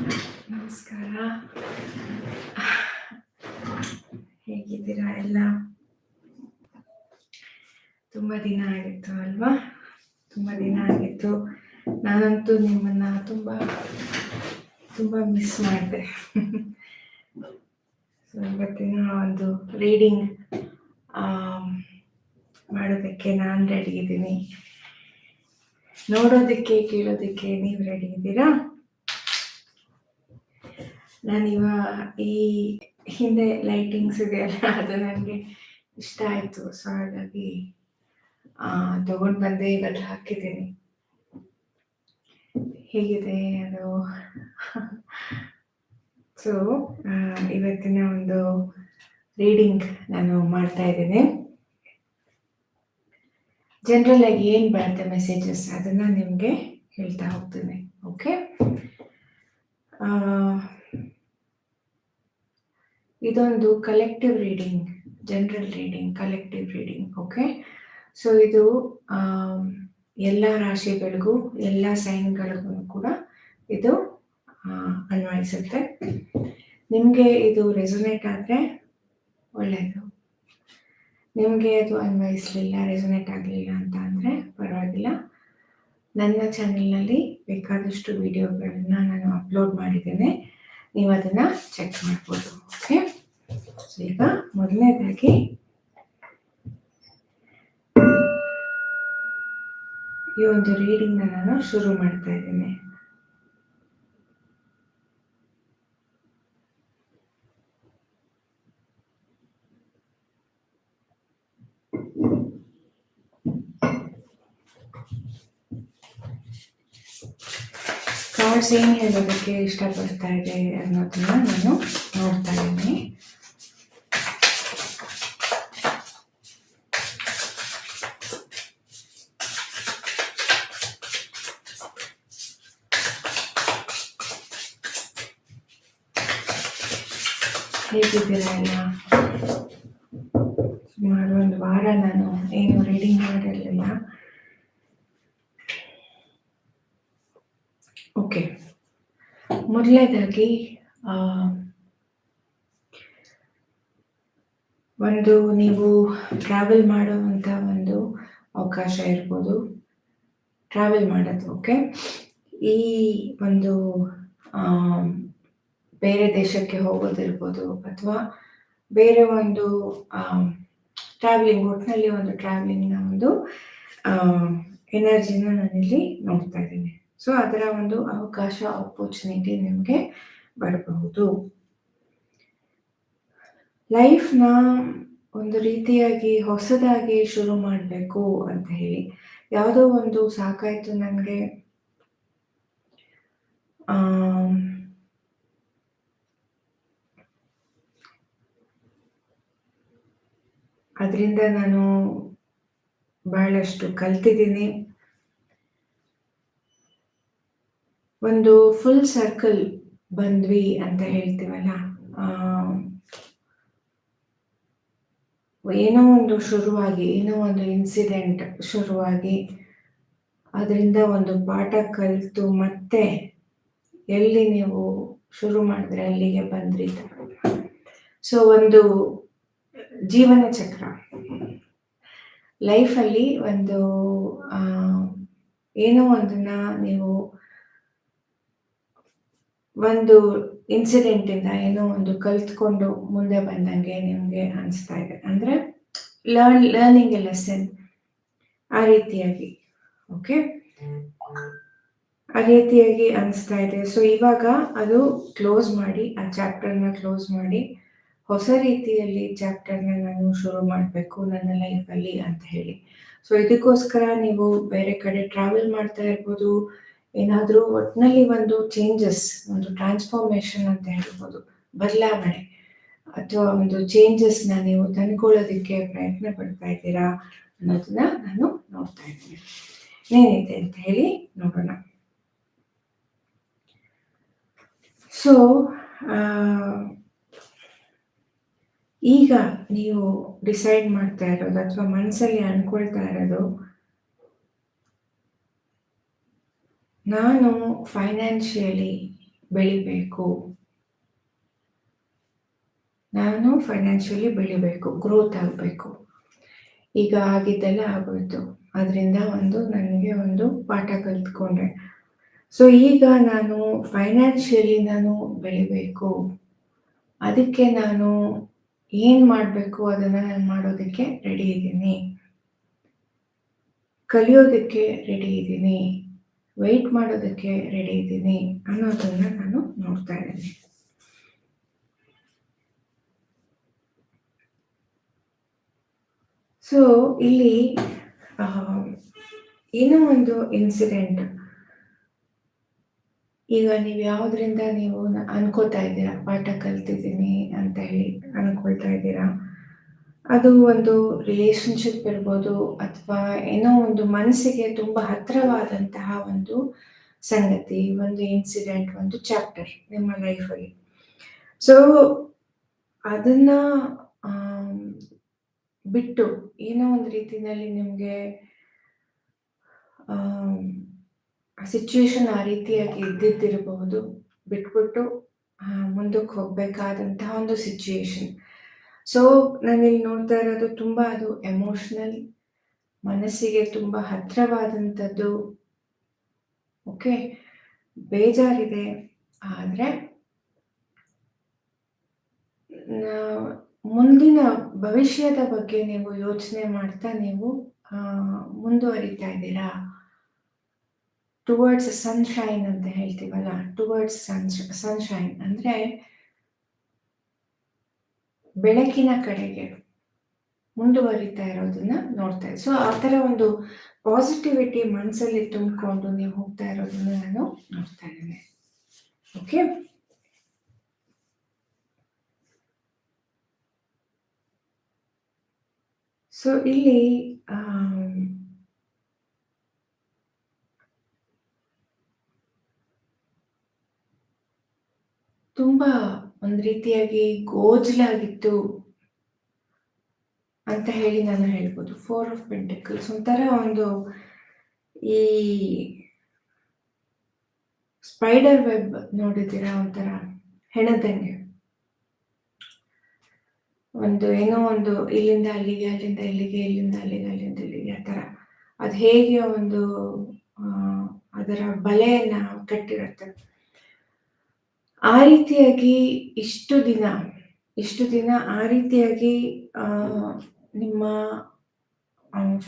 ನಮಸ್ಕಾರ. ಹೇಗಿದ್ದೀರಾ ಎಲ್ಲ? ತುಂಬ ದಿನ ಆಗಿತ್ತು ಅಲ್ವಾ? ತುಂಬ ದಿನ ಆಗಿತ್ತು. ನಾನಂತೂ ನಿಮ್ಮನ್ನ ತುಂಬ ತುಂಬ ಮಿಸ್ ಮಾಡಿದೆ. ಸೊ ಇವತ್ತಿನ ಒಂದು ರೀಡಿಂಗ್ ಮಾಡೋದಕ್ಕೆ ನಾನು ರೆಡಿ ಇದ್ದೀನಿ. ನೋಡೋದಕ್ಕೆ, ಕೇಳೋದಕ್ಕೆ ನೀವು ರೆಡಿ ಇದ್ದೀರಾ? ನಾನಿವ ಈ ಹಿಂದೆ ಲೈಟಿಂಗ್ಸ್ ಇದೆಯಲ್ಲ, ಅದು ನನಗೆ ಇಷ್ಟ ಆಯಿತು. ಸೊ ಹಾಗಾಗಿ ತಗೊಂಡು ಬಂದೆ, ಇವತ್ತು ಹಾಕಿದ್ದೀನಿ. ಹೇಗಿದೆ ಅದು? ಸೊ ಇವತ್ತಿನ ಒಂದು ರೀಡಿಂಗ್ ನಾನು ಮಾಡ್ತಾ ಇದ್ದೀನಿ. ಜನರಲ್ ಆಗಿ ಏನು ಬರುತ್ತೆ ಮೆಸೇಜಸ್ ಅದನ್ನು ನಿಮಗೆ ಹೇಳ್ತಾ ಹೋಗ್ತೀನಿ ಓಕೆ ಇದೊಂದು collective reading general reading collective reading okay so ಇದು ಎಲ್ಲ ರಾಶಿಗಳಿಗೂ, ಎಲ್ಲ ಸೈನ್ಗಳಿಗೂ ಕೂಡ ಇದು ಅನ್ವಯಿಸುತ್ತೆ. ನಿಮಗೆ ಇದು ರೆಸೊನೇಟ್ ಆದರೆ ಒಳ್ಳೆಯದು ನಿಮಗೆ ಅದು ಅನ್ವಯಿಸಲಿಲ್ಲ ರೆಸೊನೇಟ್ ಆಗಲಿಲ್ಲ ಅಂತ ಅಂದರೆ ಪರವಾಗಿಲ್ಲ. ನನ್ನ ಚಾನೆಲ್ನಲ್ಲಿ ಬೇಕಾದಷ್ಟು ವಿಡಿಯೋಗಳನ್ನು ನಾನು ಅಪ್ಲೋಡ್ ಮಾಡಿದ್ದೇನೆ. ನೀವು ಅದನ್ನು ಚೆಕ್ ಮಾಡ್ಬೋದು ಓಕೆ ಈಗ ಮೊದಲನೇದಾಗಿ ಈ ಒಂದು ರೀಡಿಂಗ್ ನಾನು ಶುರು ಮಾಡ್ತಾ ಇದ್ದೀನಿ. ಕಾರ್ಡ್ಸ್ ಏನು ಹೇಳೋದಕ್ಕೆ ಇಷ್ಟಪಡ್ತಾ ಇದೆ ಅನ್ನೋದನ್ನ ನಾನು ನೋಡ್ತಾ ಇದ್ದೀನಿ. ಸುಮಾರು ಒಂದು ವಾರ ನಾನು ಏನು ರೀಡಿಂಗ್ ಮಾಡಿರಲಿಲ್ಲ. ಓಕೆ ಮೊದಲನೇದಾಗಿ ಒಂದು ನೀವು ಟ್ರಾವೆಲ್ ಮಾಡುವಂಥ ಒಂದು ಅವಕಾಶ ಇರ್ಬೋದು. ಟ್ರಾವೆಲ್ ಮಾಡೋದು ಓಕೆ ಈ ಒಂದು ಬೇರೆ ದೇಶಕ್ಕೆ ಹೋಗೋದಿರ್ಬೋದು ಅಥವಾ ಬೇರೆ ಒಂದು ಟ್ರಾವೆಲಿಂಗ್ ಒಟ್ಟಿನಲ್ಲಿ ಒಂದು ಟ್ರಾವೆಲಿಂಗ್ನ ಒಂದು ಎನರ್ಜಿನ ನಾನಿಲ್ಲಿ ನೋಡ್ತಾ ಇದ್ದೀನಿ. ಸೊ ಅದರ ಒಂದು ಅವಕಾಶ ಆಪರ್ಚುನಿಟಿ ನಿಮಗೆ ಬರಬಹುದು. ಲೈಫ್ನ ಒಂದು ರೀತಿಯಾಗಿ ಹೊಸದಾಗಿ ಶುರು ಮಾಡಬೇಕು ಅಂತ ಹೇಳಿ, ಯಾವುದೋ ಒಂದು ಸಾಕಾಯಿತು ನನಗೆ. ಅದರಿಂದ ನಾನು ಬಹಳಷ್ಟು ಕಲ್ತಿದ್ದೀನಿ. ಒಂದು ಫುಲ್ ಸರ್ಕಲ್ ಬಂದ್ವಿ ಅಂತ ಹೇಳ್ತೀವಲ್ಲ ಏನೋ ಒಂದು ಶುರುವಾಗಿ, ಏನೋ ಒಂದು ಇನ್ಸಿಡೆಂಟ್ ಶುರುವಾಗಿ ಅದರಿಂದ ಒಂದು ಪಾಠ ಕಲಿತು ಮತ್ತೆ ಎಲ್ಲಿ ನೀವು ಶುರು ಮಾಡಿದ್ರೆ ಅಲ್ಲಿಗೆ ಬಂದ್ರಿ ಸೊ ಒಂದು ಜೀವನ ಚಕ್ರ. ಲೈಫಲ್ಲಿ ಒಂದು ಏನೋ ಒಂದನ್ನ ನೀವು ಒಂದು ಇನ್ಸಿಡೆಂಟಿಂದ ಏನೋ ಒಂದು ಕಲ್ತ್ಕೊಂಡು ಮುಂದೆ ಬಂದಂಗೆ ನಿಮಗೆ ಅನಿಸ್ತಾ ಇದೆ. ಅಂದರೆ ಲರ್ನ್ ಲರ್ನಿಂಗ್ ಎ ಲೆಸನ್ ಆ ರೀತಿಯಾಗಿ ಓಕೆ ಆ ರೀತಿಯಾಗಿ ಅನಿಸ್ತಾ ಇದೆ. ಸೊ ಇವಾಗ ಅದು ಕ್ಲೋಸ್ ಮಾಡಿ, ಆ ಚಾಪ್ಟರ್ನ ಕ್ಲೋಸ್ ಮಾಡಿ ಹೊಸ ರೀತಿಯಲ್ಲಿ ಚಾಪ್ಟರ್ನ ನಾನು ಶುರು ಮಾಡಬೇಕು ನನ್ನ ಲೈಫಲ್ಲಿ ಅಂತ ಹೇಳಿ. ಸೊ ಇದಕ್ಕೋಸ್ಕರ ನೀವು ಬೇರೆ ಕಡೆ ಟ್ರಾವೆಲ್ ಮಾಡ್ತಾ ಇರ್ಬೋದು, ಏನಾದರೂ ಒಟ್ಟಿನಲ್ಲಿ ಒಂದು ಚೇಂಜಸ್ ಒಂದು ಟ್ರಾನ್ಸ್ಫಾರ್ಮೇಶನ್ ಅಂತ ಹೇಳ್ಬೋದು, ಬದಲಾವಣೆ ಅಥವಾ ಒಂದು ಚೇಂಜಸ್ನ ನೀವು ತಂದ್ಕೊಳ್ಳೋದಕ್ಕೆ ಪ್ರಯತ್ನ ಪಡ್ತಾ ಇದ್ದೀರಾ ಅನ್ನೋದನ್ನ ನಾನು ನೋಡ್ತಾ ಇದ್ದೀನಿ. ಏನಿದೆ ಅಂತ ಹೇಳಿ ನೋಡೋಣ. ಸೊ ಈಗ ನೀವು ಡಿಸೈಡ್ ಮಾಡ್ತಾ ಇರೋದು ಅಥವಾ ಮನಸ್ಸಲ್ಲಿ ಅನ್ಕೊಳ್ತಾ ಇರೋದು, ನಾನು ಫೈನಾನ್ಷಿಯಲಿ ಬೆಳಿಬೇಕು. ನಾನು ಫೈನಾನ್ಷಿಯಲಿ ಬೆಳಿಬೇಕು ಗ್ರೋತ್ ಆಗಬೇಕು. ಈಗ ಆಗಿದ್ದೆಲ್ಲ ಆಗೋಯ್ತು. ಅದರಿಂದ ಒಂದು ನನಗೆ ಒಂದು ಪಾಠ ಕಲ್ತ್ಕೊಂಡೆ. ಸೊ ಈಗ ನಾನು ಫೈನಾನ್ಷಿಯಲಿ ನಾನು ಬೆಳಿಬೇಕು. ಅದಕ್ಕೆ ನಾನು ಏನು ಮಾಡಬೇಕು ಅದನ್ನು ನಾನು ಮಾಡೋದಕ್ಕೆ ರೆಡಿ ಇದ್ದೀನಿ. ಕಲಿಯೋದಕ್ಕೆ ರೆಡಿ ಇದ್ದೀನಿ. ವೆಯ್ಟ್ ಮಾಡೋದಕ್ಕೆ ರೆಡಿ ಇದ್ದೀನಿ ಅನ್ನೋದನ್ನ ನಾನು ನೋಡ್ತಾ ಇದ್ದೀನಿ. ಸೊ ಇಲ್ಲಿ ಏನೋ ಒಂದು ಇನ್ಸಿಡೆಂಟ್ ಈಗ ನೀವು ಯಾವುದರಿಂದ ನೀವು ಅನ್ಕೋತಾ ಇದ್ದೀರಾ? ಪಾಠ ಕಲ್ತಿದ್ದೀನಿ ಅಂತ ಹೇಳಿ ಅನ್ಕೊಳ್ತಾ ಇದ್ದೀರಾ? ಅದು ಒಂದು ರಿಲೇಶನ್ಶಿಪ್ ಇರ್ಬೋದು ಅಥವಾ ಏನೋ ಒಂದು ಮನಸ್ಸಿಗೆ ತುಂಬ ಹತ್ತಿರವಾದಂತಹ ಒಂದು ಸಂಗತಿ, ಒಂದು ಇನ್ಸಿಡೆಂಟ್ ಒಂದು ಚಾಪ್ಟರ್ ನಿಮ್ಮ ಲೈಫಲ್ಲಿ ಸೊ ಅದನ್ನ ಬಿಟ್ಟು ಏನೋ ಒಂದು ರೀತಿಯಲ್ಲಿ ನಿಮಗೆ ಸಿಚುವೇಶನ್ ಆ ರೀತಿಯಾಗಿ ಇದ್ದಿದ್ದಿರಬಹುದು. ಬಿಟ್ಬಿಟ್ಟು ಮುಂದಕ್ಕೆ ಹೋಗ್ಬೇಕಾದಂತಹ ಒಂದು ಸಿಚುವೇಶನ್ ಸೊ ನಾನಿಲ್ಲಿ ನೋಡ್ತಾ ಇರೋದು ತುಂಬ ಅದು ಎಮೋಷ್ನಲ್ ಮನಸ್ಸಿಗೆ ತುಂಬ ಹತ್ತಿರವಾದಂಥದ್ದು ಓಕೆ ಬೇಜಾರಿದೆ. ಆದರೆ ಮುಂದಿನ ಭವಿಷ್ಯದ ಬಗ್ಗೆ ನೀವು ಯೋಚನೆ ಮಾಡ್ತಾ ನೀವು ಮುಂದುವರಿತಾ ಇದ್ದೀರಾ? ಟುವರ್ಡ್ಸ್ ಸನ್ಶೈನ್ ಅಂತ ಹೇಳ್ತೀವಲ್ಲ ಟುವರ್ಡ್ಸ್ ಸನ್ ಸನ್ಶೈನ್ ಅಂದರೆ ಬೆಳಕಿನ ಕಡೆಗೆ ಮುಂದುವರಿತಾ ಇರೋದನ್ನ ನೋಡ್ತಾ ಇದ್ದೆ ಸೊ ಆ ಥರ ಒಂದು ಪಾಸಿಟಿವಿಟಿ ಮನಸ್ಸಲ್ಲಿ ತುಂಬಿಕೊಂಡು ನೀವು ಹೋಗ್ತಾ ಇರೋದನ್ನ ನಾನು ನೋಡ್ತಾ ಇದ್ದೇನೆ. ಓಕೆ ಸೊ ಇಲ್ಲಿ ತುಂಬಾ ಒಂದು ರೀತಿಯಾಗಿ ಗೋಜಲಾಗಿತ್ತು ಅಂತ ಹೇಳಿ ನಾನು ಹೇಳ್ಬೋದು. ಫೋರ್ ಆಫ್ ಪೆಂಟಕಲ್ಸ್ ಒಂಥರ ಒಂದು ಈ ಸ್ಪೈಡರ್ ವೆಬ್ ನೋಡಿದ್ದೀರಾ ಒಂಥರ ಹೆಣದಂಗೆ ಒಂದು ಏನೋ ಒಂದು ಇಲ್ಲಿಂದ ಅಲ್ಲಿಗೆ, ಅಲ್ಲಿಂದ ಇಲ್ಲಿಗೆ, ಇಲ್ಲಿಂದ ಅಲ್ಲಿಗೆ, ಅಲ್ಲಿಂದ ಇಲ್ಲಿಗೆ ಆ ಥರ. ಅದು ಹೇಗೆ ಒಂದು ಅದರ ಬಲೆಯನ್ನು ಕಟ್ಟಿರುತ್ತೆ. ಆ ರೀತಿಯಾಗಿ ಇಷ್ಟು ದಿನ ಇಷ್ಟು ದಿನ ಆ ರೀತಿಯಾಗಿ ನಿಮ್ಮ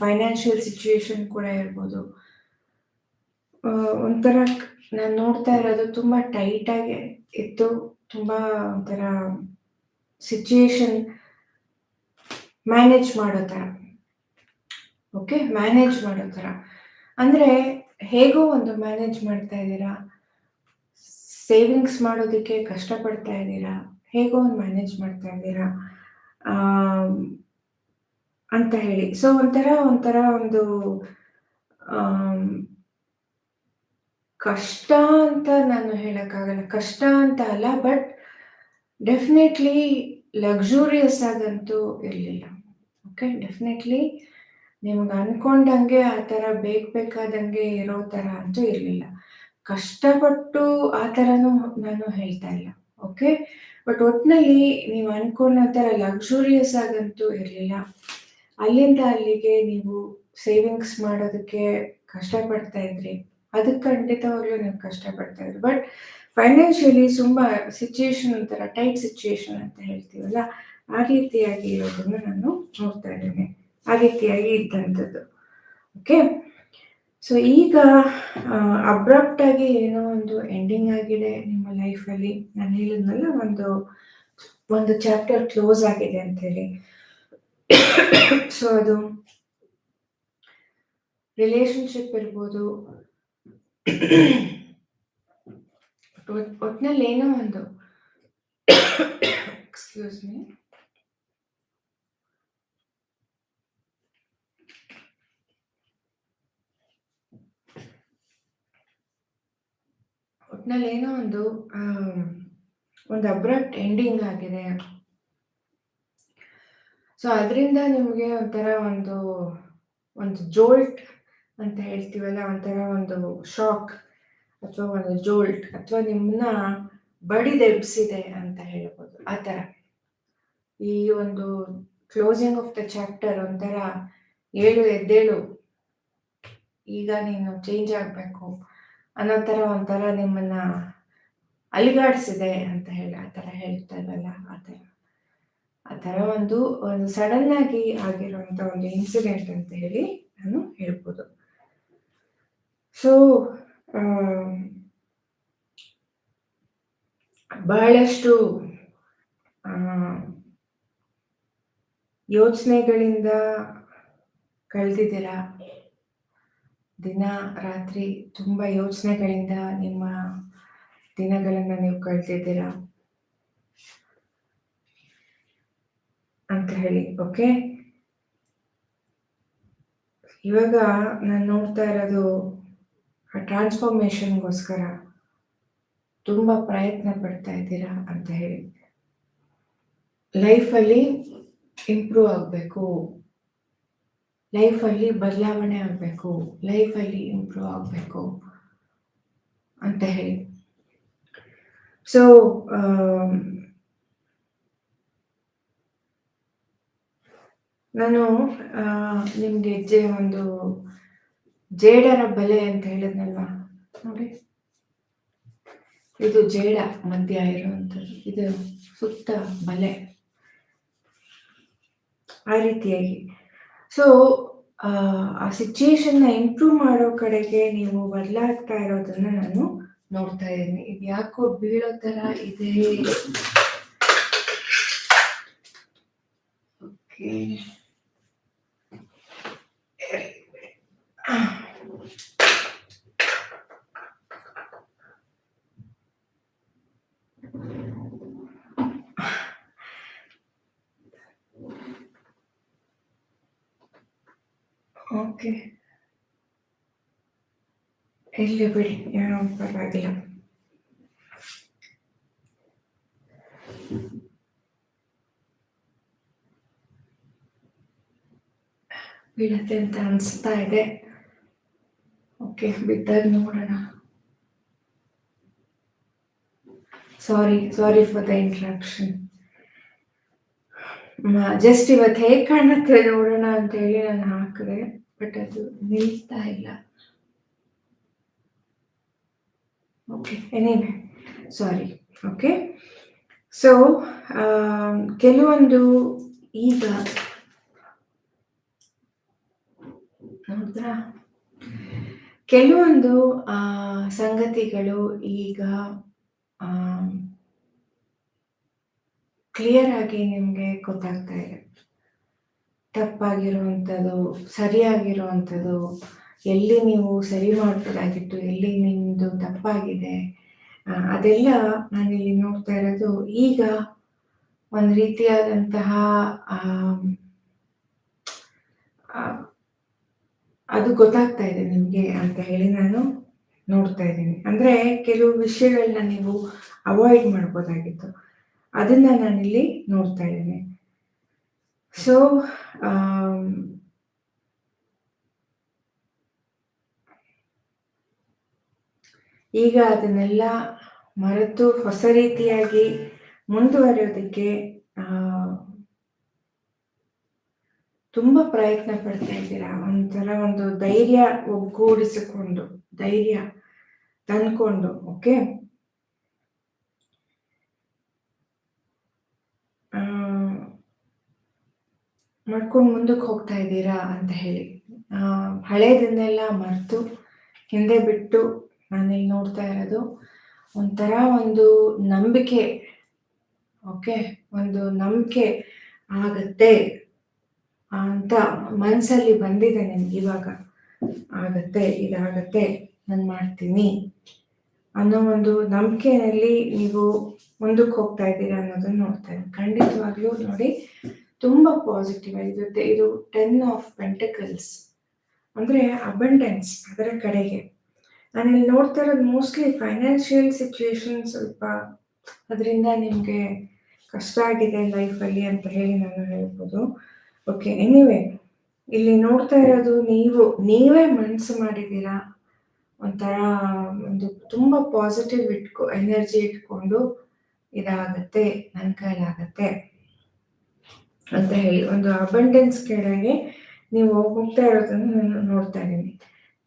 ಫೈನಾನ್ಷಿಯಲ್ ಸಿಚುವೇಶನ್ ಕೂಡ ಇರ್ಬೋದು. ಒಂಥರ ನಾನು ನೋಡ್ತಾ ಇರೋದು ತುಂಬ ಟೈಟಾಗಿ ಇತ್ತು. ತುಂಬ ಒಂಥರ ಸಿಚುಯೇಷನ್ ಮ್ಯಾನೇಜ್ ಮಾಡೋ ಥರ. ಓಕೆ ಮ್ಯಾನೇಜ್ ಮಾಡೋ ಥರ. ಅಂದರೆ ಹೇಗೋ ಒಂದು ಮ್ಯಾನೇಜ್ ಮಾಡ್ತಾ ಇದ್ದೀರಾ? ಸೇವಿಂಗ್ಸ್ ಮಾಡೋದಕ್ಕೆ ಕಷ್ಟಪಡ್ತಾ ಇದ್ದೀರಾ? ಹೇಗೋ ಒಂದು ಮ್ಯಾನೇಜ್ ಮಾಡ್ತಾ ಇದ್ದೀರಾ? ಅಂತ ಹೇಳಿ. ಸೊ ಒಂಥರ ಒಂಥರ ಒಂದು ಕಷ್ಟ ಅಂತ ನಾನು ಹೇಳೋಕ್ಕಾಗಲ್ಲ. ಕಷ್ಟ ಅಂತ ಅಲ್ಲ ಬಟ್ ಡೆಫಿನೆಟ್ಲಿ ಲಕ್ಸುರಿಯಸ್ ಆಗಂತೂ ಇರಲಿಲ್ಲ. ಓಕೆ ಡೆಫಿನೆಟ್ಲಿ ನಿಮ್ಗೆ ಅನ್ಕೊಂಡಂಗೆ ಆ ಥರ ಬೇಕು ಬೇಕಾದಂಗೆ ಇರೋ ಥರ ಅಂತೂ ಇರಲಿಲ್ಲ. ಕಷ್ಟಪಟ್ಟು ಆ ಥರನೂ ನಾನು ಹೇಳ್ತಾ ಇಲ್ಲ ಓಕೆ ಬಟ್ ಒಟ್ಟಿನಲ್ಲಿ ನೀವು ಅನ್ಕೊಂಡ ಥರ ಲಕ್ಸುರಿಯಸ್ ಆಗಂತೂ ಇರಲಿಲ್ಲ. ಅಲ್ಲಿಂದ ಅಲ್ಲಿಗೆ ನೀವು ಸೇವಿಂಗ್ಸ್ ಮಾಡೋದಕ್ಕೆ ಕಷ್ಟಪಡ್ತಾ ಇದ್ರಿ. ಅದಕ್ಕೆ ಖಂಡಿತವಾಗ್ಲೂ ನೀವು ಕಷ್ಟಪಡ್ತಾ ಇದ್ರಿ. ಬಟ್ ಫೈನಾನ್ಷಿಯಲಿ ತುಂಬ ಸಿಚುಯೇಷನ್ ಒಂಥರ ಟೈಟ್ ಸಿಚುಯೇಷನ್ ಅಂತ ಹೇಳ್ತೀವಲ್ಲ, ಆ ರೀತಿಯಾಗಿ ಇರೋದನ್ನು ನಾನು ನೋಡ್ತಾ ಇದ್ದೇನೆ. ಆ ರೀತಿಯಾಗಿ ಇದ್ದಂಥದ್ದು ಓಕೆ ಸೊ ಈಗ ಅಬ್ರಾಪ್ಟ್ ಆಗಿ ಏನೋ ಒಂದು ಎಂಡಿಂಗ್ ಆಗಿದೆ ನಿಮ್ಮ ಲೈಫಲ್ಲಿ ನಾನು ಹೇಳಿದ್ನಲ್ಲ, ಒಂದು ಒಂದು ಚಾಪ್ಟರ್ ಕ್ಲೋಸ್ ಆಗಿದೆ ಅಂತ ಹೇಳಿ ಸೊ ಅದು ರಿಲೇಶನ್ಶಿಪ್ ಇರ್ಬೋದು. ಒಟ್ನಲ್ಲಿ ಏನೋ ಒಂದು ಎಕ್ಸ್ಕ್ಯೂಸ್ ಮೀ ಒಟ್ನಲ್ಲಿ ಏನೋ ಒಂದು ಒಂದು ಅಬ್ರಪ್ಟ್ ಎಂಡಿಂಗ್ ಆಗಿದೆ. ಸೊ ಅದರಿಂದ ನಿಮಗೆ ಒಂಥರ ಒಂದು ಒಂದು ಜೋಲ್ಟ್ ಅಂತ ಹೇಳ್ತೀವಲ್ಲ, ಒಂಥರ ಒಂದು ಶಾಕ್ ಅಥವಾ ಒಂದು ಜೋಲ್ಟ್ ಅಥವಾ ನಿಮ್ಮನ್ನ ಬಡಿದೆಬ್ಸಿದೆ ಅಂತ ಹೇಳ್ಬೋದು. ಆ ಥರ. ಈ ಒಂದು ಕ್ಲೋಸಿಂಗ್ ಆಫ್ ದ ಚಾಪ್ಟರ್ ಒಂಥರ ಏಳು ಎದ್ದೇಳು. ಈಗ ನೀನು ಚೇಂಜ್ ಆಗಬೇಕು. ಅನ್ನೋ ಥರ ಒಂಥರ ನಿಮ್ಮನ್ನ ಅಲಿಗಾಡಿಸಿದೆ ಅಂತ ಹೇಳಿ ಆ ಥರ ಹೇಳ್ತಾರಲ್ಲ ಆ ಥರ ಆ ಥರ ಒಂದು ಒಂದು ಸಡನ್ ಆಗಿ ಆಗಿರುವಂಥ ಒಂದು ಇನ್ಸಿಡೆಂಟ್ ಅಂತ ಹೇಳಿ ನಾನು ಹೇಳ್ಬೋದು. ಸೊ ಬಹಳಷ್ಟು ಯೋಚನೆಗಳಿಂದ ಕಳೆದಿದ್ದೀರಾ? ದಿನ, ರಾತ್ರಿ ತುಂಬ ಯೋಚನೆಗಳಿಂದ ನಿಮ್ಮ ದಿನಗಳನ್ನು ನೀವು ಕಳ್ತಿದ್ದೀರಾ ಅಂತ ಹೇಳಿ, ಓಕೆ? ಇವಾಗ ನಾನು ನೋಡ್ತಾ ಇರೋದು, ಆ ಟ್ರಾನ್ಸ್ಫಾರ್ಮೇಶನ್ಗೋಸ್ಕರ ತುಂಬ ಪ್ರಯತ್ನ ಪಡ್ತಾ ಇದ್ದೀರಾ ಅಂತ ಹೇಳಿ. ಲೈಫಲ್ಲಿ ಇಂಪ್ರೂವ್ ಆಗಬೇಕು. ಲೈಫಲ್ಲಿ ಬದಲಾವಣೆ ಆಗಬೇಕು ಲೈಫಲ್ಲಿ ಇಂಪ್ರೂವ್ ಆಗಬೇಕು ಅಂತ ಹೇಳಿ. ಸೊ ನಾನು ನಿಮಗೆ ಹೆಜ್ಜೆ ಒಂದು ಜೇಡರ ಬಲೆ ಅಂತ ಹೇಳಿದ್ನಲ್ವಾ? ನೋಡಿ. ಇದು ಜೇಡ ಮಧ್ಯ ಇರುವಂಥದ್ದು. ಇದು ಸುತ್ತ ಬಲೆ. ಆ ರೀತಿಯಾಗಿ. ಸೊ ಆ ಸಿಚುಯೇಷನ್ನ ಇಂಪ್ರೂವ್ ಮಾಡೋ ಕಡೆಗೆ ನೀವು ಬದಲಾಗ್ತಾ ಇರೋದನ್ನ ನಾನು ನೋಡ್ತಾ ಇದ್ದೀನಿ. ಇದು ಯಾಕೋ ಬೀಳೋ ತರ ಇದೆ. ಓಕೆ ಓಕೆ ಇಲ್ಲಿ ಬಿಡಿ, ಏನೋ ಪರವಾಗಿಲ್ಲ. ಬೀಳತ್ತೆ ಅಂತ ಅನಿಸ್ತಾ ಇದೆ. ಓಕೆ, ಬಿದ್ದಾಗ ನೋಡೋಣ. Sorry sorry for the interaction. Just ಇವತ್ತು ಹೇಗೆ ಕಾಣುತ್ತೆ ನೋಡೋಣ ಅಂತ ಹೇಳಿ ನಾನು ಹಾಕಿದೆ, ಬಟ್ ಅದು ನಿಲ್ತಾ ಇಲ್ಲ. Okay anyway sorry okay so ಕೆಲವೊಂದು ಈಗ ಹೌದಾ? ಕೆಲವೊಂದು ಸಂಗತಿಗಳು ಈಗ ಕ್ಲಿಯರ್ ಆಗಿ ನಿಮಗೆ ಗೊತ್ತಾಗ್ತಾ ಇದೆ. ತಪ್ಪಾಗಿರುವಂಥದ್ದು, ಸರಿಯಾಗಿರುವಂಥದ್ದು ಎಲ್ಲಿ ನೀವು ಸರಿ ಮಾಡಬೇಕಾಗಿತ್ತು ಎಲ್ಲಿ ನಿಮ್ಮದು ತಪ್ಪಾಗಿದೆ ಅದೆಲ್ಲ ನಾನಿಲ್ಲಿ ನೋಡ್ತಾ ಇರೋದು. ಈಗ ಒಂದು ರೀತಿಯಾದಂತಹ ಅದು ಗೊತ್ತಾಗ್ತಾ ಇದೆ ನಿಮಗೆ ಅಂತ ಹೇಳಿ ನಾನು ನೋಡ್ತಾ ಇದ್ದೀನಿ. ಅಂದರೆ ಕೆಲವು ವಿಷಯಗಳನ್ನ ನೀವು ಅವಾಯ್ಡ್ ಮಾಡ್ಬೋದಾಗಿತ್ತು. ಅದನ್ನ ನಾನಿಲ್ಲಿ ನೋಡ್ತಾ ಇದ್ದೀನಿ. ಸೊ ಈಗ ಅದನ್ನೆಲ್ಲ ಮರೆತು ಹೊಸ ರೀತಿಯಾಗಿ ಮುಂದುವರಿಯೋದಕ್ಕೆ ತುಂಬ ಪ್ರಯತ್ನ ಪಡ್ತಾ ಇದ್ದೀರಾ? ಒಂಥರ ಒಂದು ಧೈರ್ಯ ಒಗ್ಗೂಡಿಸಿಕೊಂಡು, ಧೈರ್ಯ ತಂದ್ಕೊಂಡು, ಓಕೆ? ಮಾಡ್ಕೊಂಡು ಮುಂದಕ್ಕೆ ಹೋಗ್ತಾ ಇದ್ದೀರಾ ಅಂತ ಹೇಳಿ. ಹಳೇದನ್ನೆಲ್ಲ ಮರೆತು ಹಿಂದೆ ಬಿಟ್ಟು ನಾನಿಲ್ಲಿ ನೋಡ್ತಾ ಇರೋದು. ಒಂಥರ ಒಂದು ನಂಬಿಕೆ. ಓಕೆ? ಒಂದು ನಂಬಿಕೆ ಆಗತ್ತೆ ಅಂತ ಮನಸ್ಸಲ್ಲಿ ಬಂದಿದೆ ನನಗೆ ಇವಾಗ. ಆಗತ್ತೆ, ಇದಾಗತ್ತೆ, ನಾನು ಮಾಡ್ತೀನಿ ಅನ್ನೋ ಒಂದು ನಂಬಿಕೆಯಲ್ಲಿ ನೀವು ಮುಂದಕ್ಕೆ ಹೋಗ್ತಾ ಇದ್ದೀರಾ ಅನ್ನೋದನ್ನ ನೋಡ್ತಾ ಖಂಡಿತವಾಗ್ಲೂ ನೋಡಿ, ತುಂಬ ಪಾಸಿಟಿವ್ ಆಗಿರುತ್ತೆ ಇದು ಟೆನ್ ಆಫ್ ಪೆಂಟಕಲ್ಸ್ ಅಂದರೆ ಅಬಂಡೆನ್ಸ್ ಅದರ ಕಡೆಗೆ. ನಾನಿಲ್ಲಿ ನೋಡ್ತಾ ಇರೋದು ಮೋಸ್ಟ್ಲಿ ಫೈನಾನ್ಷಿಯಲ್ ಸಿಚುವೇಶನ್ ಸ್ವಲ್ಪ ಅದರಿಂದ ನಿಮಗೆ ಕಷ್ಟ ಆಗಿದೆ ಲೈಫಲ್ಲಿ ಅಂತ ಹೇಳಿ ನಾನು ಹೇಳ್ಬೋದು. ಓಕೆ ಎನಿವೆ ಇಲ್ಲಿ ನೋಡ್ತಾ ಇರೋದು ನೀವು, ನೀವೇ ಮನಸ್ಸು ಮಾಡಿದ್ದೀರಾ ಒಂಥರ ಒಂದು ತುಂಬ ಪಾಸಿಟಿವ್ ಇಟ್ಕೊ ಎನರ್ಜಿ ಇಟ್ಕೊಂಡು ಇದಾಗತ್ತೆ ನನ್ನ ಕೈಲಾಗತ್ತೆ ಅಂತ ಹೇಳಿ, ಒಂದು ಅಬಂಡೆನ್ಸ್ ಕೆಳಗೆ ನೀವು ಹೋಗ್ತಾ ಇರೋದನ್ನು ನಾನು ನೋಡ್ತಾ ಇದ್ದೀನಿ.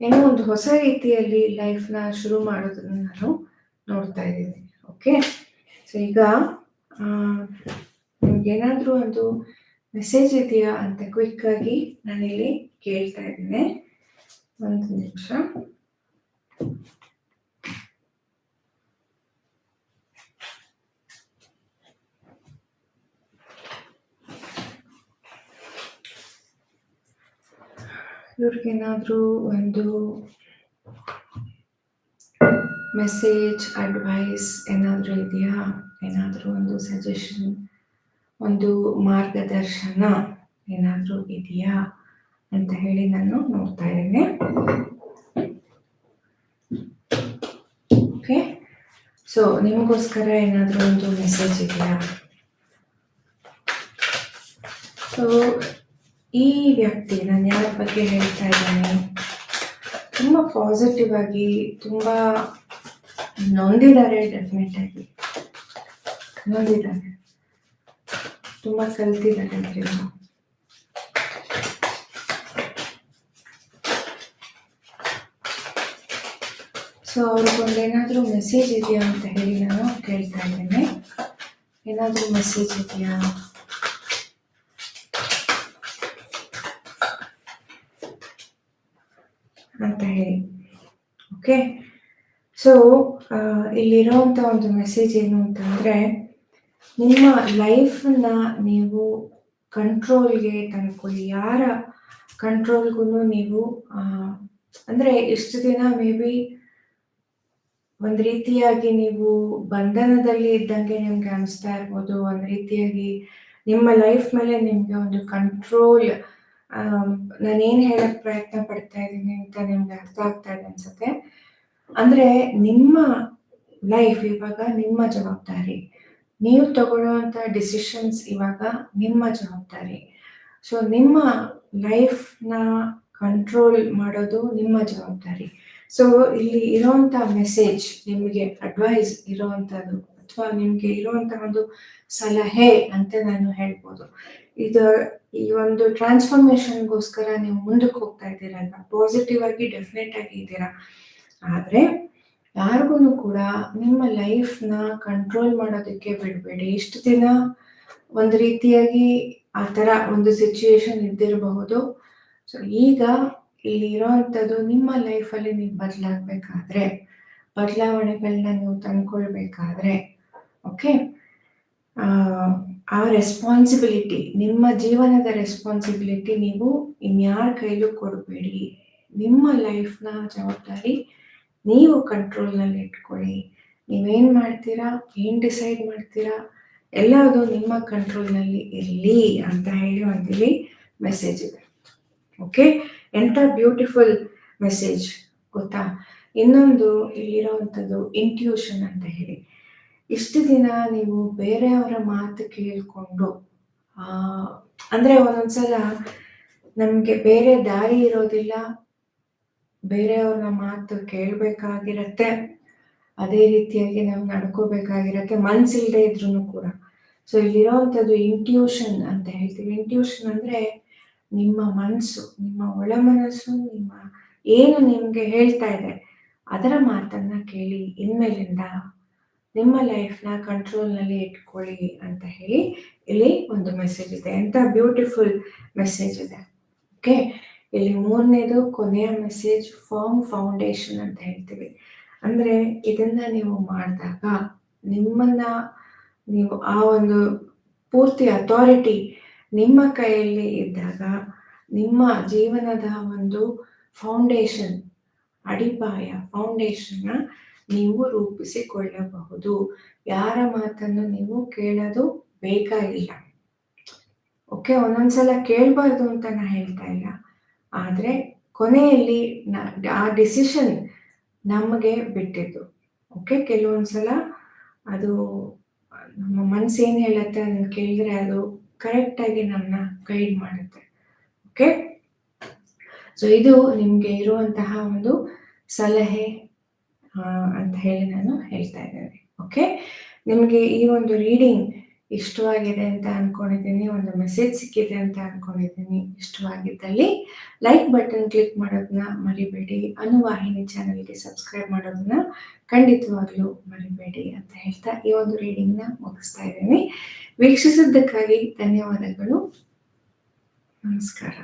ಏನೋ ಒಂದು ಹೊಸ ರೀತಿಯಲ್ಲಿ ಲೈಫ್ನ ಶುರು ಮಾಡೋದನ್ನು ನಾನು ನೋಡ್ತಾ ಇದ್ದೀನಿ ಓಕೆ ಸೊ ಈಗ ನಿಮ್ಗೇನಾದರೂ ಒಂದು ಮೆಸೇಜ್ ಇದೆಯಾ ಅಂತ ಕ್ವಿಕ್ ಆಗಿ ನಾನಿಲ್ಲಿ ಕೇಳ್ತಾ ಇದ್ದೀನಿ. ಒಂದು ನಿಮಿಷ. ಇವ್ರಿಗೇನಾದರೂ ಒಂದು ಮೆಸೇಜ್ ಅಡ್ವೈಸ್ ಏನಾದರೂ ಇದೆಯಾ? ಏನಾದರೂ ಒಂದು ಸಜೆಷನ್ ಒಂದು ಮಾರ್ಗದರ್ಶನ ಏನಾದರೂ ಇದೆಯಾ ಅಂತ ಹೇಳಿ ನಾನು ನೋಡ್ತಾ ಇದ್ದೇನೆ. ಓಕೆ ಸೊ ನಿಮಗೋಸ್ಕರ ಏನಾದರೂ ಒಂದು ಮೆಸೇಜ್ ಇದೆಯಾ? ಸೊ ಈ ವ್ಯಕ್ತಿ ನಾನು ಯಾರ ಬಗ್ಗೆ ಹೇಳ್ತಾ ಇದ್ದೇನೆ, ತುಂಬ ಪಾಸಿಟಿವ್ ಆಗಿ, ತುಂಬ ನೊಂದಿದ್ದಾರೆ ಡೆಫಿನೆಟ್ ಆಗಿ. ನೊಂದಿದ್ದಾರೆ. ತುಂಬ ಕಲ್ತಿದ್ದಾರೆ ಅದರಿಂದ ಸೊ ಅವ್ರಿಗೊಂದು ಏನಾದರೂ ಮೆಸೇಜ್ ಇದೆಯಾ ಅಂತ ಹೇಳಿ ನಾನು ಕೇಳ್ತಾ ಇದ್ದೇನೆ. ಏನಾದರೂ ಮೆಸೇಜ್ ಇದೆಯಾ? ಅಂತ ಹೇಳಿ. ಓಕೆ ಸೊ ಇಲ್ಲಿರೋಂಥ ಒಂದು ಮೆಸೇಜ್ ಏನು ಅಂತಂದರೆ ನಿಮ್ಮ ಲೈಫನ್ನ ನೀವು ಕಂಟ್ರೋಲ್ಗೆ ತಂದ್ಕೊಳ್ಳಿ. ಯಾರ ಕಂಟ್ರೋಲ್ಗೂ ನೀವು ಅಂದರೆ ಇಷ್ಟು ದಿನ ಮೇ ಬಿ ಒಂದು ರೀತಿಯಾಗಿ ನೀವು ಬಂಧನದಲ್ಲಿ ಇದ್ದಂಗೆ ನಿಮ್ಗೆ ಅನಿಸ್ತಾ ಇರ್ಬೋದು. ಒಂದು ರೀತಿಯಾಗಿ ನಿಮ್ಮ ಲೈಫ್ ಮೇಲೆ ನಿಮಗೆ ಒಂದು ಕಂಟ್ರೋಲ್ ನಾನೇನು ಹೇಳಕ್ ಪ್ರಯತ್ನ ಪಡ್ತಾ ಇದ್ದೀನಿ ಅಂತ ನಿಮ್ಗೆ ಅರ್ಥ ಆಗ್ತಾ ಇದೆ ಅನ್ಸುತ್ತೆ? ಅಂದ್ರೆ ನಿಮ್ಮ ಲೈಫ್ ಇವಾಗ ನಿಮ್ಮ ಜವಾಬ್ದಾರಿ. ನೀವು ತಗೊಳ್ಳುವಂತ ಡಿಸಿಷನ್ಸ್ ಇವಾಗ ನಿಮ್ಮ ಜವಾಬ್ದಾರಿ. ಸೊ ನಿಮ್ಮ ಲೈಫ್ನ ಕಂಟ್ರೋಲ್ ಮಾಡೋದು ನಿಮ್ಮ ಜವಾಬ್ದಾರಿ. ಸೊ ಇಲ್ಲಿ ಇರೋವಂಥ ಮೆಸೇಜ್ ನಿಮಗೆ ಅಡ್ವೈಸ್ ಇರೋವಂಥದ್ದು ಅಥವಾ ನಿಮಗೆ ಇರುವಂತಹ ಒಂದು ಸಲಹೆ ಅಂತ ನಾನು ಹೇಳ್ಬೋದು. ಇದು ಈ ಒಂದು ಟ್ರಾನ್ಸ್ಫಾರ್ಮೇಶನ್ಗೋಸ್ಕರ ನೀವು ಮುಂದಕ್ಕೆ ಹೋಗ್ತಾ ಇದ್ದೀರಲ್ವಾ ಪಾಸಿಟಿವ್ ಆಗಿ ಡೆಫಿನೆಟ್ ಆಗಿ ಇದ್ದೀರಾ? ಆದರೆ ಯಾರಿಗೂ ಕೂಡ ನಿಮ್ಮ ಲೈಫ್ನ ಕಂಟ್ರೋಲ್ ಮಾಡೋದಕ್ಕೆ ಬಿಡಬೇಡಿ. ಇಷ್ಟು ದಿನ ಒಂದು ರೀತಿಯಾಗಿ ಆ ಥರ ಒಂದು ಸಿಚುಯೇಷನ್ ಇದ್ದಿರಬಹುದು. ಸೊ ಈಗ ಇಲ್ಲಿ ಇರೋವಂಥದ್ದು ನಿಮ್ಮ ಲೈಫಲ್ಲಿ ನೀವು ಬದಲಾಗಬೇಕಾದ್ರೆ ಬದಲಾವಣೆಗಳನ್ನ ನೀವು ತಂದ್ಕೊಳ್ಬೇಕಾದ್ರೆ ಓಕೆ ಆ ರೆಸ್ಪಾನ್ಸಿಬಿಲಿಟಿ ನಿಮ್ಮ ಜೀವನದ ರೆಸ್ಪಾನ್ಸಿಬಿಲಿಟಿ ನೀವು ಇನ್ಯಾರ ಕೈಲೂ ಕೊಡಬೇಡಿ. ನಿಮ್ಮ ಲೈಫ್ನ ಜವಾಬ್ದಾರಿ ನೀವು ಕಂಟ್ರೋಲ್ನಲ್ಲಿ ಇಟ್ಕೊಳ್ಳಿ. ನೀವೇನು ಮಾಡ್ತೀರಾ? ಏನು ಡಿಸೈಡ್ ಮಾಡ್ತೀರಾ? ಎಲ್ಲದು ನಿಮ್ಮ ಕಂಟ್ರೋಲ್ನಲ್ಲಿ ಇರಲಿ ಅಂತ ಹೇಳಿ ಒಂದಿಲ್ಲಿ ಮೆಸೇಜ್ ಇದೆ. ಓಕೆ ಎಂಥ ಬ್ಯೂಟಿಫುಲ್ ಮೆಸೇಜ್ ಗೊತ್ತಾ? ಇನ್ನೊಂದು ಇಲ್ಲಿರೋವಂಥದ್ದು ಇಂಟ್ಯೂಷನ್ ಅಂತ ಹೇಳಿ. ಇಷ್ಟು ದಿನ ನೀವು ಬೇರೆಯವರ ಮಾತು ಕೇಳಿಕೊಂಡು ಅಂದರೆ ಒಂದೊಂದ್ಸಲ ನಮಗೆ ಬೇರೆ ದಾರಿ ಇರೋದಿಲ್ಲ, ಬೇರೆಯವ್ರನ್ನ ಮಾತು ಕೇಳಬೇಕಾಗಿರತ್ತೆ, ಅದೇ ರೀತಿಯಾಗಿ ನಾವು ನಡ್ಕೋಬೇಕಾಗಿರತ್ತೆ ಮನ್ಸಿಲ್ಲದೆ ಇದ್ರೂ ಕೂಡ. ಸೊ ಇಲ್ಲಿರೋವಂಥದ್ದು ಇಂಟ್ಯೂಷನ್ ಅಂತ ಹೇಳ್ತೀವಿ. ಇಂಟ್ಯೂಷನ್ ಅಂದರೆ ನಿಮ್ಮ ಮನಸ್ಸು ನಿಮ್ಮ ಒಳ ಮನಸ್ಸು ನಿಮ್ಮ ಏನು ನಿಮಗೆ ಹೇಳ್ತಾ ಇದೆ, ಅದರ ಮಾತನ್ನ ಕೇಳಿ, ಇನ್ಮೇಲಿಂದ ನಿಮ್ಮ ಲೈಫ್ನ ಕಂಟ್ರೋಲ್ನಲ್ಲಿ ಇಟ್ಕೊಳ್ಳಿ ಅಂತ ಹೇಳಿ ಇಲ್ಲಿ ಒಂದು ಮೆಸೇಜ್ ಇದೆ. ಎಂಥ ಬ್ಯೂಟಿಫುಲ್ ಮೆಸೇಜ್ ಇದೆ. ಓಕೆ ಇಲ್ಲಿ ಮೂರನೇದು ಕೊನೆಯ ಮೆಸೇಜ್ ಫಾರ್ಮ್ ಫೌಂಡೇಶನ್ ಅಂತ ಹೇಳ್ತೀವಿ. ಅಂದರೆ ಇದನ್ನ ನೀವು ಮಾಡಿದಾಗ ನಿಮ್ಮನ್ನ ನೀವು ಆ ಒಂದು ಪೂರ್ತಿ ಅಥಾರಿಟಿ ನಿಮ್ಮ ಕೈಯಲ್ಲಿ ಇದ್ದಾಗ ನಿಮ್ಮ ಜೀವನದ ಒಂದು ಫೌಂಡೇಶನ್ ಅಡಿಪಾಯ ಫೌಂಡೇಶನ್ನ ನೀವು ರೂಪಿಸಿಕೊಳ್ಳಬಹುದು. ಯಾರ ಮಾತನ್ನು ನೀವು ಕೇಳೋದು ಬೇಕಾಗಿಲ್ಲ ಓಕೆ, ಒಂದೊಂದ್ಸಲ ಕೇಳಬಾರ್ದು ಅಂತ ನಾ ಹೇಳ್ತಾ ಇಲ್ಲ. ಆದರೆ ಕೊನೆಯಲ್ಲಿ ಆ ಡಿಸಿಷನ್ ನಮಗೆ ಬಿಟ್ಟಿದ್ದು. ಓಕೆ, ಕೆಲವೊಂದ್ಸಲ ಅದು ನಮ್ಮ ಮನಸ್ಸು ಏನು ಹೇಳುತ್ತೆ ಅದನ್ನು ಕೇಳಿದ್ರೆ ಅದು ಕರೆಕ್ಟಾಗಿ ನಮ್ಮನ್ನ ಗೈಡ್ ಮಾಡುತ್ತೆ. ಓಕೆ? ಸೊ ಇದು ನಿಮಗೆ ಇರುವಂತಹ ಒಂದು ಸಲಹೆ ಅಂತ ಹೇಳಿ ನಾನು ಹೇಳ್ತಾ ಇದ್ದೇನೆ. ಓಕೆ ನಿಮಗೆ ಈ ಒಂದು ರೀಡಿಂಗ್ ಇಷ್ಟವಾಗಿದೆ ಅಂತ ಅನ್ಕೊಂಡಿದ್ದೀನಿ, ಒಂದು ಮೆಸೇಜ್ ಸಿಕ್ಕಿದೆ ಅಂತ ಅನ್ಕೊಂಡಿದ್ದೀನಿ ಇಷ್ಟವಾಗಿದ್ದಲ್ಲಿ ಲೈಕ್ ಬಟನ್ ಕ್ಲಿಕ್ ಮಾಡೋದನ್ನ ಮರಿಬೇಡಿ. ಅನುವಾಹಿನಿ ಚಾನಲ್ಗೆ ಸಬ್ಸ್ಕ್ರೈಬ್ ಮಾಡೋದನ್ನ ಖಂಡಿತವಾಗ್ಲೂ ಮರಿಬೇಡಿ ಅಂತ ಹೇಳ್ತಾ ಈ ಒಂದು ರೀಡಿಂಗ್ನ ಮುಗಿಸ್ತಾ ಇದ್ದೀನಿ. ವೀಕ್ಷಿಸಿದ್ದಕ್ಕಾಗಿ ಧನ್ಯವಾದಗಳು. ನಮಸ್ಕಾರ.